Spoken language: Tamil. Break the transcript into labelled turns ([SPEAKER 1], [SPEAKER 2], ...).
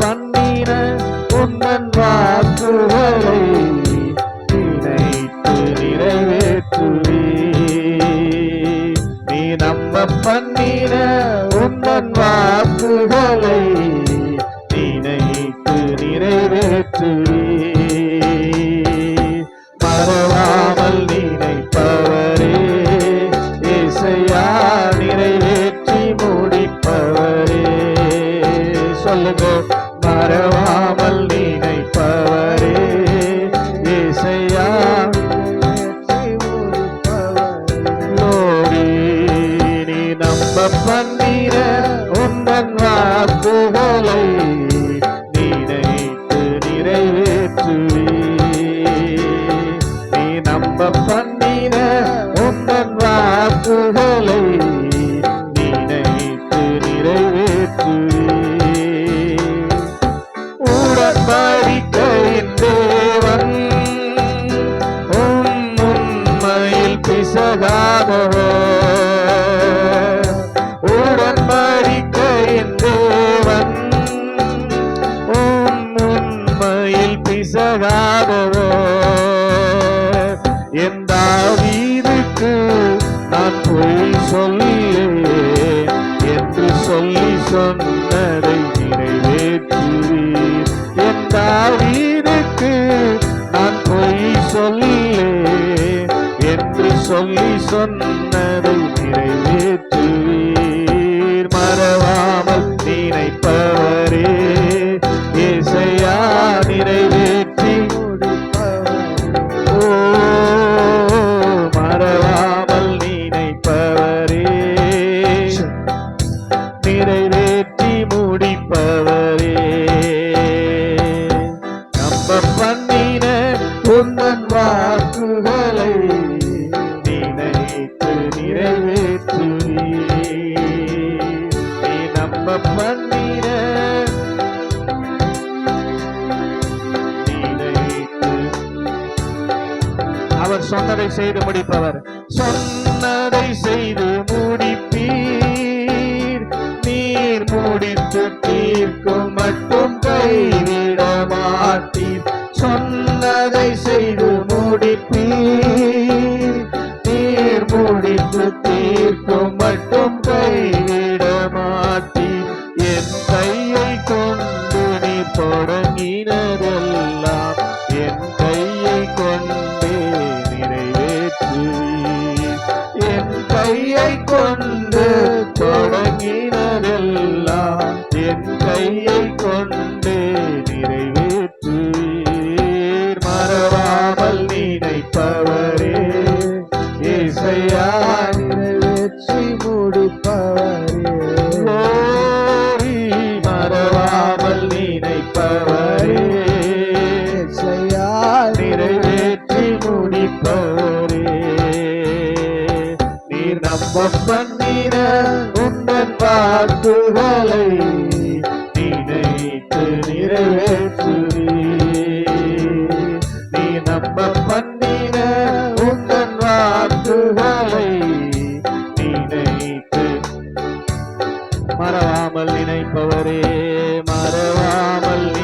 [SPEAKER 1] பண்ணின உன்னன் வாக்குகளை நினைத்து நிறைவேற்றுவே. நீ நம்ப பண்ணின உன்னன் வாக்குகளை நினைத்து நிறைவேற்றுவே. சொல்லுங்க மறவாமல் நினைப்பவரே. இசையா லோரி நீ நம்ப பண்ணிர உந்தன் வாக்குகளை நினைத்து நிறைவேற்றுவே நீ நம்ப பண்ணின உந்தன் வாக்குகளை சொன்னதை நிறைவேற்றுவீர். என் தாவீதுக்கு நான் பொய் சொல்லேன் என்று சொல்லி சொன்னதை நிறைவேற்றுவீர். நீ அவர் சொன்னதை செய்து முடிப்பவர். சொன்னதை செய்து முடிப்பீர். நீர் முடித்து தீர்க்கும் மட்டும் கைவிட மாட்டீர். சொன்னதை செய்து முடிப்பீர். நீர் முடித்து தீர்க்கும் மட்டும் நினைப்பவரே நிறைவேற்றி முடிப்பவரே. நீர் நம்ப பண்ணின உந்தன் வாக்குகளை நினைத்து நிறைவேற்றுவீர். நீ நம்ப பண்ணின உந்தன் வாக்குகளை நினைத்து மறவாமல் நினைப்பவரே. மறவாமல்